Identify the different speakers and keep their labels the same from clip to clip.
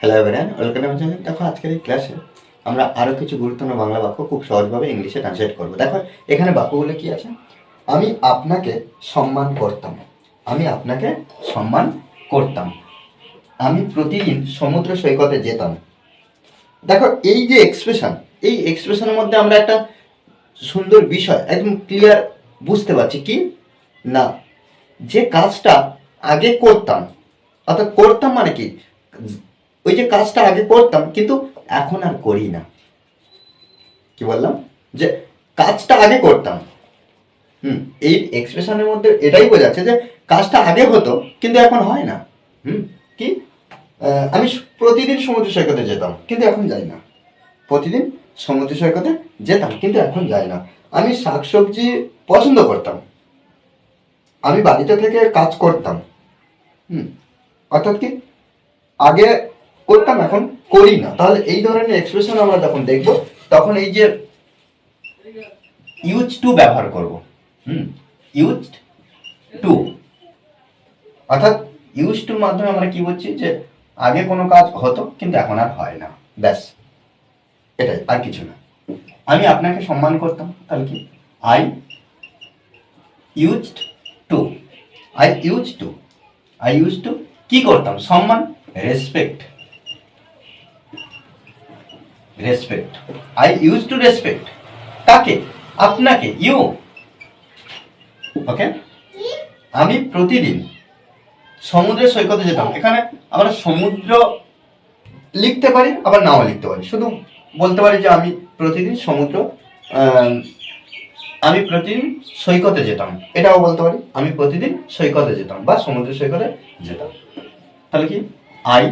Speaker 1: Hello everyone welcome আমার দেখো, আজকের এই ক্লাসে আমরা আরও কিছু গুরুত্বপূর্ণ বাংলা বাক্য খুব সহজভাবে ইংলিশে ট্রান্সলেট করব। দেখো, এখানে বাক্যগুলো কি আছে? আমি আপনাকে সম্মান করতাম। আমি আপনাকে সম্মান করতাম। আমি প্রতিদিন সমুদ্র সৈকতে যেতাম। দেখো, এই যে এক্সপ্রেশন এই এক্সপ্রেশনের মধ্যে আমরা একটা সুন্দর বিষয়, একদম ক্লিয়ার বুঝতে পারছি কি? না, যে কাজটা আগে করতাম, অর্থাৎ করতাম মানে কি? ওই যে কাজটা আগে করতাম, কিন্তু এখন আর করি না। কি বললাম? যে কাজটা আগে করতাম। হুম, এই এক্সপ্রেশনের মধ্যে এটাই বোঝাচ্ছে যে কাজটা আগে হতো, কিন্তু এখন হয় না। হুম, কি? আমি প্রতিদিন সমুদ্র সৈকতে যেতাম, কিন্তু এখন যাই না। প্রতিদিন সমুদ্র সৈকতে যেতাম, কিন্তু এখন যাই না। আমি শাকসবজি পছন্দ করতাম। আমি বাড়িতে থেকে কাজ করতাম। হুম, অর্থাৎ কি? আগে করতাম, এখন করি না। তাহলে এই ধরনের এক্সপ্রেশন আমরা যখন দেখব, তখন এই যে ইউজ টু ব্যবহার করব। হুম ইউজ টু অর্থাৎ ইউজ টুর মাধ্যমে আমরা কি বলছি? যে আগে কোনো কাজ হতো, কিন্তু এখন আর হয় না। ব্যাস। এটাই, আর কিছু না। আমি আপনাকে সম্মান করতাম, তাহলে কি? I used to I use to I use to কি করতাম? সম্মান respect respect I use to respect কাকে আপনাকে ইউ ওকে আমি প্রতিদিন সমুদ্রের সৈকতে যেতাম। এখানে আমরা সমুদ্র লিখতে পারি, আবার নাও লিখতে পারি। শুধু বলতে পারি যে আমি প্রতিদিন সমুদ্র আমি প্রতিদিন সৈকতে যেতাম। এটাও বলতে পারি, আমি প্রতিদিন সৈকতে যেতাম বা সমুদ্র সৈকতে যেতাম। তাহলে কি? I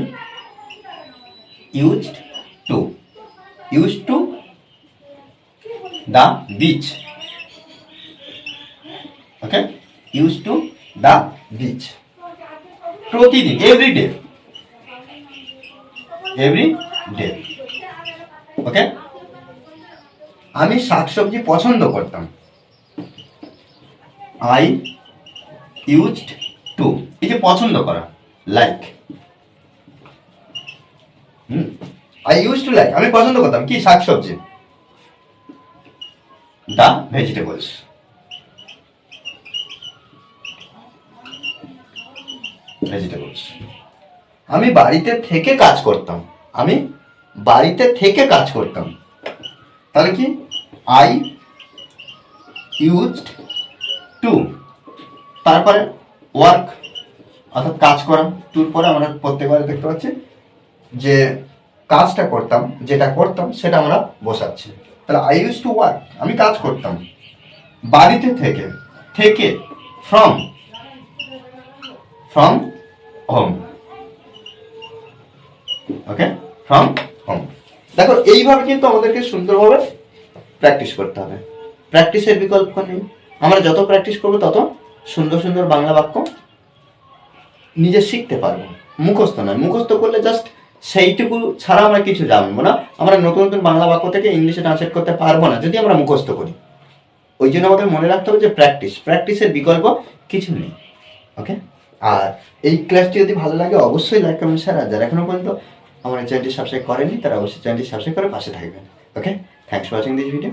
Speaker 1: used to use to the beach okay use to the beach প্রতিদিন every day every day okay আমি শাকসবজি পছন্দ করতাম। আই ইউজড টু এই যে পছন্দ করা like hmm? I use to like আমি পছন্দ করতাম, কি শাকসবজি? দ্য ভেজিটেবলস ভেজিটেবলস আমি বাড়িতে থেকে কাজ করতাম। আমি বাড়িতে থেকে কাজ করতাম। তাহলে কি? আই ইউজড টু তারপরে ওয়ার্ক অর্থাৎ কাজ করা টুর পরে আমরা প্রত্যেকবারে দেখতে পাচ্ছি যে কাজটা করতাম, যেটা করতাম সেটা আমরা বসাচ্ছি। তাহলে আই ইউজ টু ওয়ার্ক আমি কাজ করতাম। বাড়িতে থেকে থেকে from from home okay from home দেখো, এইভাবে কিন্তু আমাদেরকে সুন্দরভাবে প্র্যাকটিস করতে হবে। প্র্যাকটিসের বিকল্প নেই। আমরা যত প্র্যাকটিস করব, তত সুন্দর সুন্দর বাংলা বাক্য নিজে শিখতে পারব। মুখস্থ নয়, মুখস্থ করলে জাস্ট সেইটুকু ছাড়া আমরা কিছু জানব না। আমরা নতুন নতুন বাংলা বাক্য থেকে ইংলিশে ট্রান্সলেট করতে পারব না, যদি আমরা মুখস্থ করি। ওই জন্য আমাদের মনে রাখতে হবে যে প্র্যাকটিস প্র্যাকটিসের বিকল্প কিছু নেই। ওকে আর এই ক্লাসটি যদি ভালো লাগে, অবশ্যই লাইক কমেন্ট শেয়ার আর যারা এখনও পর্যন্ত আমার চ্যানেলটি সাবস্ক্রাইব করেনি তারা অবশ্যই চ্যানেলটি সাবস্ক্রাইব করে পাশে থাকবেন। Okay thanks for watching this video